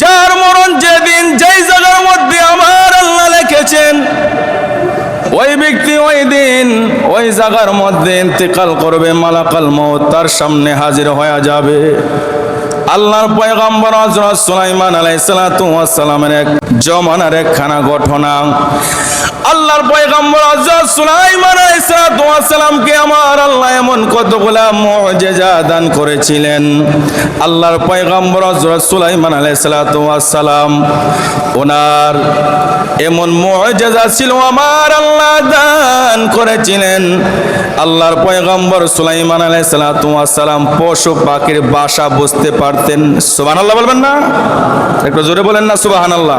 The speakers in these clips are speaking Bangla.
যার মরণ যেদিন, যেই জায়গার মধ্যে আমার আল্লাহ লিখেছেন, ওই ব্যক্তি ওই দিন, ওই জায়গার মধ্যে ইন্তেকাল করবে, মালাকাল মত তার সামনে হাজির হয়ে যাবে। আল্লাহর পয়গম্বর হযরত সুলাইমান আলাইহিস সালামের এক জমানার একখানা ঘটনা। আল্লাহর পয়গম্বর হযরত সুলাইমান আলাইহিস সালামকে আমার আল্লাহ এমন কতগুলা মুজিজা দান করেছিলেন। আল্লাহর পয়গম্বর হযরত সুলাইমান আলাইহিস সালাম, ওনার এমন মুজিজা ছিল আমার আল্লাহ দান করেছিলেন। আল্লাহর পয়গম্বর সুলাইমান আলাইহিস সালাম পশু পাখির ভাষা বুঝতে পারতেন। সুবহানাল্লাহ বলবেন না? একটু জোরে বলেন না সুবহানাল্লাহ।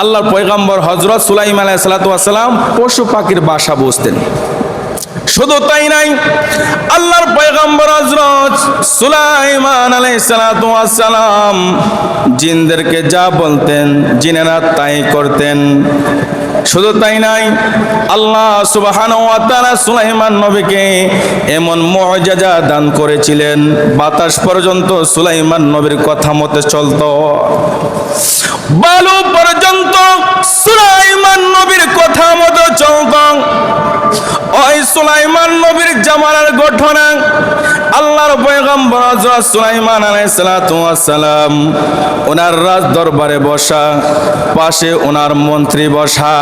আল্লাহর পয়গম্বর হজরত সুলাইম আলাইসালাম পশু পাখির বাসা বুঝতেন। শুধু তাই নাই, আল্লাহর পয়গম্বর হজরত সুলাইমান আলাইসালাম জিনদেরকে যা বলতেন, জিনেরা তাই করতেন। শুধু তাই নাই, আল্লাহ সুবহান সুলাইমান নবীকে এমন মুআজিজা দান করেছিলেন, বাতাস পর্যন্ত সুলাইমান নবীর কথা মতে চলতো। বালু সুলাইমান নবীর কথা মতো চলত ওই সুলাইমান নবীর জামানার ঘটনা আল্লাহর পয়গম্বর হযরত সুলাইমান আলাইহিস সালাতু ওয়াস সালাম, ওনার রাজ দরবারে বসা, পাশে ওনার মন্ত্রী বসা।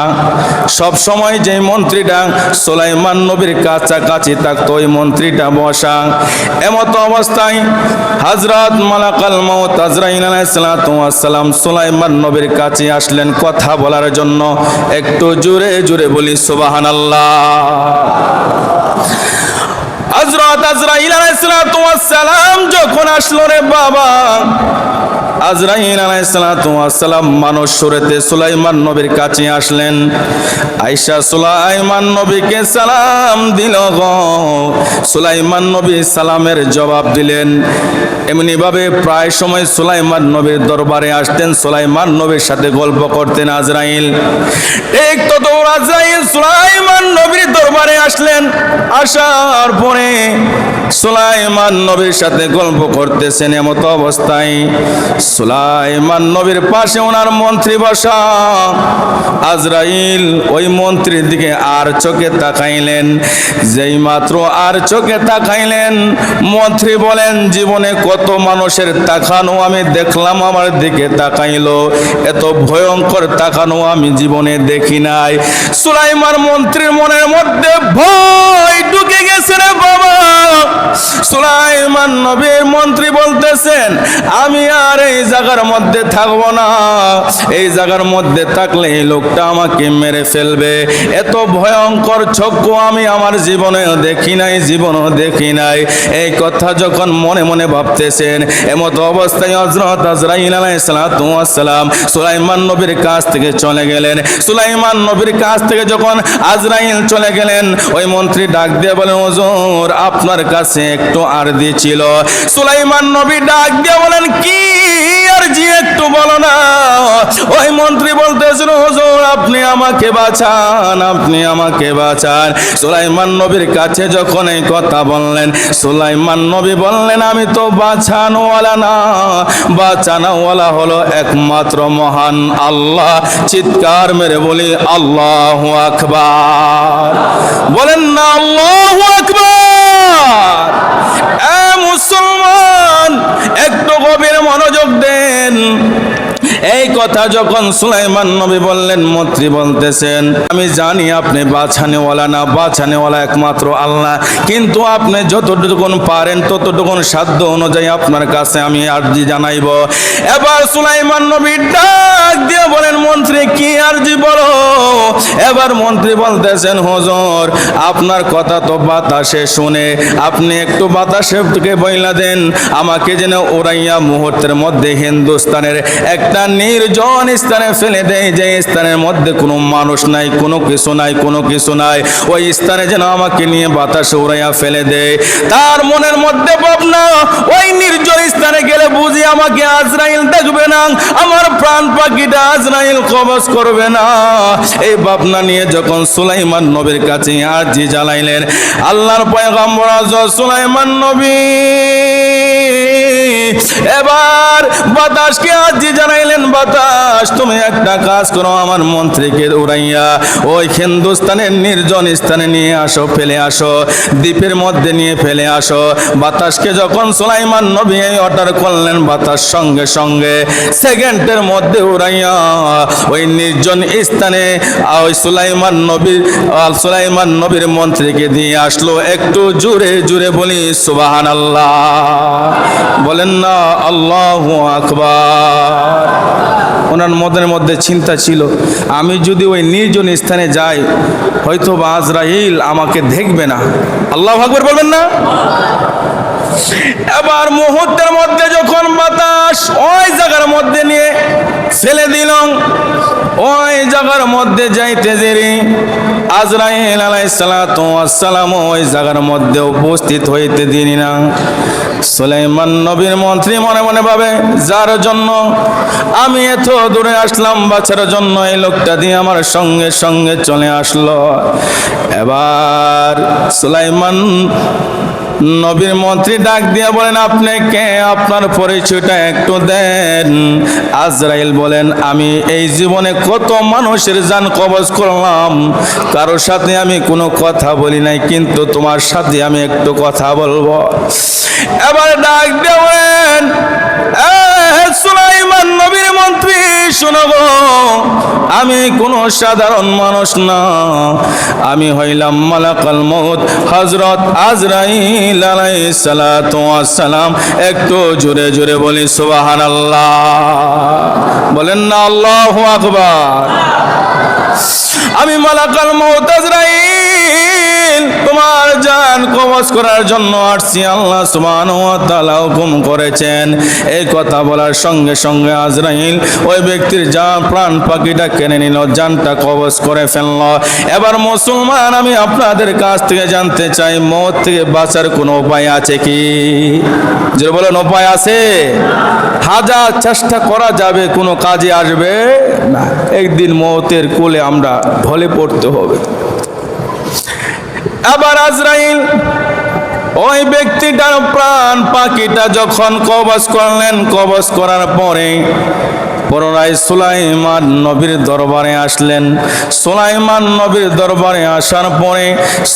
সব সময় যে মন্ত্রীটা সুলাইমান নবীর কাছাকাছি থাকতো, ওই মন্ত্রীটা বসা। এমত অবস্থায় হযরত মালাকাল মাউত আজরাইল আলাইহিস সালাতু ওয়াস সালাম সুলাইমান নবীর কাছে আসলেন কথা বলার জন্য। একটু জোরে জোরে বলি, সুবহানাল্লাহ। হযরত আজরাইল আলাইহিস সালাম যখন আসলো রে বাবা আজরাইল আলাইসালাম মানুষ সুরেতে সুলাইমান নবীর কাছে আসলেন। আইসা সুলাইমান নবীকে সালাম দিল গো। সুলাইমান নবী সালামের জবাব দিলেন এমনি ভাবে প্রায় সময় সুলাইমান নবীর দরবারে আসতেন, সুলাইমান নবীর সাথে গল্প করতেন আজরাইল। ঠিক তো আজরাইল সুলাইমান নবীর দরবারে আসলেন। আসার পরে সুলাইমান নবীর সাথে গল্প করতেছেন এমত অবস্থায়। সুলাইমান নবীর পাশে ওনার মন্ত্রী বসা। আজরাইল ওই মন্ত্রীর দিকে আর চোখে তাকাইলেন। যেই মাত্র আর চোখে তাকাইলেন, মন্ত্রী বলেন, জীবনে কত মানুষের তাকানো আমি দেখলাম, আমার দিকে তাকাইলো। এত ভয়ঙ্কর তাকানো আমি জীবনে দেখি নাই। সুলাইমান মন্ত্রীর মনের মধ্যে ভয় ঢুকে গেছে রে সুলাইমান নবীর মন্ত্রী বলতেছেন, আমি আর এই জায়গার মধ্যে থাকব না। এই জায়গার মধ্যে থাকলে এই লোকটা আমাকে মেরে ফেলবে। এত ভয়ঙ্কর চক্ষু আমি আমার জীবনেও দেখি নাই, জীবনও দেখি নাই। এই কথা যখন মনে মনে ভাবতেছেন, এমত অবস্থায় হযরত আজরাইল আলাইহিস সালাতু ওয়াস সালাম সুলাইমান নবীর কাছ থেকে চলে গেলেন। সুলাইমান নবীর কাছ থেকে যখন আজরাইল চলে গেলেন, ওই মন্ত্রী ডাক দিয়ে বলেন হুজুর, আপনার কাছে একটু আরদি ছিল সুলাইমান নবী ডাক দিয়ে বলেন, কি? আর জি, একটু বলো না। ওই মন্ত্রী বলতেছিল, হুজুর, আপনি আমাকে বাঁচান, আপনি আমাকে বাঁচান। সুলাইমান নবীর কাছে যখন এই কথা বললেন, সুলাইমান নবী বললেন, আমি তো না। হলো একমাত্র মহান আল্লাহ। চিৎকার মেরে বলি, আল্লাহ আকবার। বলেন, না, আল্লাহ কথা যখন সুলাইমান নবী বললেন, মন্ত্রী বলতেছেন, আমি জানি আপনি বাছানেওয়ালা না, বাছানেওয়ালা একমাত্র আল্লাহ। কিন্তু আপনি যতটুকুন পারেন, ততটুকুন সাধ্য অনুযায়ী আপনার কাছে আমি আর্জি জানাইব। এবার সুলাইমান নবী ডাক দিয়ে বলেন, মন্ত্রী, কি আর্জি বলো? এবার মন্ত্রী বলতেছেন, হুজুর, আপনার কথা তো বাতাসে শুনে, আপনি একটু বাতাসে বইলা দেন। আমাকে যেন ওরাইয়া মুহূর্তের মধ্যে হিন্দুস্তানের একটা নির্জন স্থানে ফেলে দেয়, যে স্থানের মধ্যে কোনো মানুষ নাই, কোনো কিছু নাই, কোনো কিছু নাই, ওই স্থানে যেন আমাকে নিয়ে বাতাসে উড়াইয়া ফেলে দেয়। তার মনের মধ্যে ভাবনা, ওই নির্জন স্থানে গেলে বুঝি আমাকে আজরাইল দেখবে না, আমার প্রাণ পাখিটা আজরাইল কবজ করবে না। এই ভাবনা নিয়ে যখন সুলাইমান নবীর কাছে আরজি জ্বালাইলেন, আল্লাহর পয়গম্বর সুলাইমান নবী এবার বাতাসকে আজি জানাইলেন বাতাস, তুমি একটা কাজ করো, আমার মন্ত্রীকে উড়াইয়া ওই হিন্দুস্তানের নির্জন স্থানে নিয়ে আসো, ফেলে আসো, দ্বীপের মধ্যে নিয়ে ফেলে আসো। বাতাসকে যখন সুলাইমান নবী এই অর্ডার করলেন, বাতাস সঙ্গে সঙ্গে সেকেন্ডের মধ্যে উড়াইয়া ওই নির্জন স্থানে ওই সুলাইমান নবীর সুলাইমান নবীর মন্ত্রীকে দিয়ে আসলো। একটু জুড়ে জুড়ে বলি সুবাহান আল্লাহ বলেন না আল্লাহ আকবার। ওনার মদের মধ্যে চিন্তা ছিল, আমি যদি ওই নির্জন স্থানে যাই হয়তো বা আজরাইল আমাকে দেখবে না। আল্লাহ আকবর বলবেন না? এবার মুহূর্তের মধ্যে যখন বাতাস ওই জায়গার মধ্যে নিয়ে ফেলে দিল ওই জায়গার মধ্যে যাইতে দেরি। আজরাইল আলাইসালাম ওই জায়গার মধ্যে উপস্থিত হইতে দিনি না। সুলাইমান নবীর মন্ত্রী মনে মনে ভাবে, যার জন্য আমি এত দূরে আসলাম বাচ্চার জন্য এই লোকটা দিয়ে আমার সঙ্গে সঙ্গে চলে আসলো। এবার সুলাইমান নবীর মন্ত্রী ডাক দিয়ে বলেন আপনি কে? আপনার পরিচয়টা একটু দেন। আজরাইল বলেন আমি এই জীবনে কত মানুষের যান কবজ করলাম। কারোর সাথে আমি কোনো কথা বলি নাই কিন্তু তোমার সাথে আমি একটু কথা বলব। এবার ডাক দেবেন বলেন "এ, সুলাইমান নবীর মন্ত্রী শোনো গো। আমি কোনো সাধারণ মানুষ না। আমি হইলাম মালাকাল মৌত হজরত আজরাইল সালাম একটু জোরে জোরে বলি, সুবহানাল্লাহ। বলেন না, আল্লাহ আকবার। কবজ করার জন্য আসছি, আল্লাহ তাআলা হুকুম করেছেন। এই কথা বলার সঙ্গে সঙ্গে আজরাইল ওই ব্যক্তির জান প্রাণ পাখিটা কেড়ে নিল, জানটা কবজ করে ফেলল। এবার মুসলমান, আমি আপনাদের কাছ থেকে জানতে চাই, মত থেকে বাঁচার কোনো উপায় আছে কি? যে বলেন, উপায় আছে? হাজার চেষ্টা করা যাবে, কোনো কাজে আসবে না। একদিন মতের কোলে আমরা ঢলে পড়তে হবে। আবার আজরাইল ওই ব্যক্তিটার প্রাণ পাখিটা যখন কবজ করলেন কবজ করার পরে পুনরায় সুলাইমান নবীর দরবারে আসলেন। সুলাইমান নবীর দরবারে আসার পরে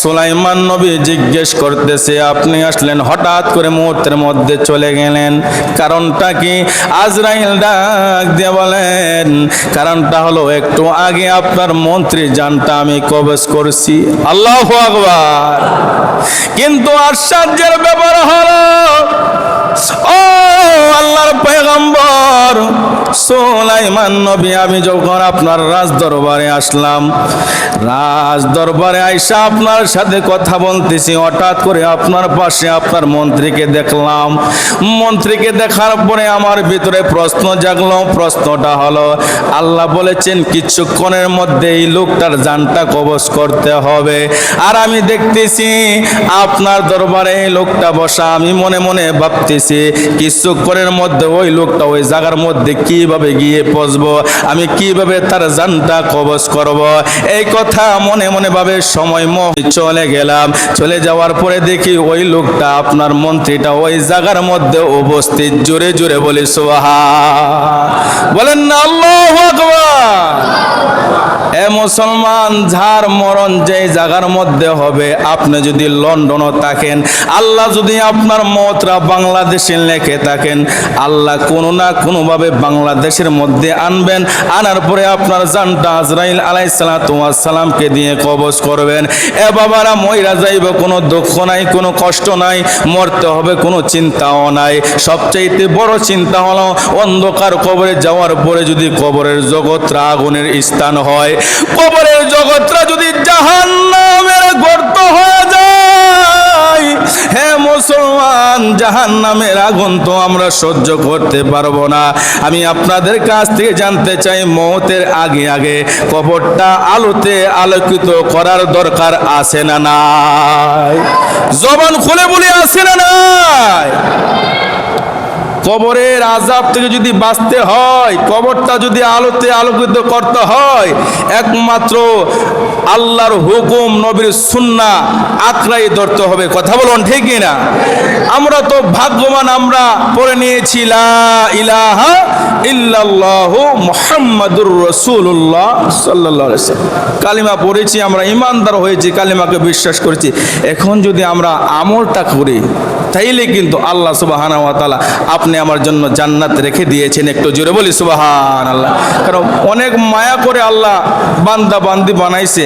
সুলাইমান নবী জিজ্ঞেস করতেছে, আপনি আসলেন হঠাৎ করে মুহূর্তের মধ্যে চলে গেলেন? কারণটা কি? আজরাইল ডাক দিয়ে বলেন, কারণটা হলো একটু আগে আপনার মন্ত্রী জানটা আমি কবজ করছি। আল্লাহ আকবার। কিন্তু আশ্চর্যের ব্যাপার হলো ও আল্লাহর পয়গম্বর, সুলাইমান নবী, আমি যখন আপনার রাজ দরবারে আসলাম রাজ দরবারে আইসা আপনার সাথে কথা বলতেছি, হঠাৎ করে আপনার পাশে আপনার মন্ত্রীকে দেখলাম। মন্ত্রীকে দেখার পরে আমার ভিতরে প্রশ্ন জাগলো, প্রশ্নটা হলো, আল্লাহ বলেছেন, কিছুক্ষণের মধ্যে এই লোকটার জানটা কবজ করতে হবে। আর আমি দেখতেছি, আপনার দরবারে এই লোকটা বসা, আমি মনে মনে ভাবতেছি কিছুক্ষণের মধ্যে ওই লোকটা ওই জায়গার মধ্যে কীভাবে গিয়ে পচবো আমি কীভাবে তার জানটা কবজ করব? এই কথা মনে মনে ভাবে সময় চলে গেলাম। চলে যাওয়ার পরে দেখি ওই লোকটা আপনার মন্ত্রীটা ওই জায়গার মধ্যে উপস্থিত। জোরে জোরে বলি সোহা বলেন মুসলমান, যার মরণ যে জায়গার মধ্যে হবে, আপনি যদি লন্ডনও থাকেন, আল্লাহ যদি আপনার মতরা বাংলাদেশে লেখে থাকেন, আল্লাহ কোনো না কোনোভাবে বাংলাদেশের মধ্যে আনবেন, আনার পরে আপনার জানটা আজরাইল আলাইসালামকে দিয়ে কবজ করবেন। এ বাবারা ময়রা যাইব, কোনো দুঃখ নাই, কোনো কষ্ট নাই, মরতে হবে, কোনো চিন্তাও নাই। সবচাইতে বড় চিন্তা হলো অন্ধকার কবরে যাওয়ার পরে যদি কবরের জগৎ আগুনের স্থান হয় কবরের জগৎটা যদি জাহান্নামের গর্ত হয়ে যায়, হে মুসলমান জাহান নামের আগুন তো আমরা সহ্য করতে পারব না। আমি আপনাদের কাছ থেকে জানতে চাই, মৌতের আগে আগে কবরটা আলোতে আলোকিত করার দরকার আছে না নাই? জবান খুলে বলে, আছে না নাই? কবরের আজাব থেকে যদি বাঁচতে হয়, কবরটা যদি আলোতে আলোকিত করতে হয়, একমাত্র আল্লাহর হুকুম, নবীর সুন্না আঁকড়াই ধরতে হবে। কথা বলুন ঠিক না আমরা তো ভাগ্যবান, আমরা পড়ে নিয়েছি ইলাহা মুহাম্মাদুর রাসূলুল্লাহ সাল্লাল্লাহু কালিমা পড়েছি, আমরা ইমানদার হয়েছি, কালিমাকে বিশ্বাস করেছি। এখন যদি আমরা আমলটা করি, তাইলে কিন্তু আল্লাহ সুবাহানা ওয়া তাআলা আপনি আমার জন্য জান্নাত রেখে দিয়েছেন একটু জোরে বলি সুবাহান আল্লাহ কারণ অনেক মায়া করে আল্লাহ বান্দা বান্দি বানাইছে।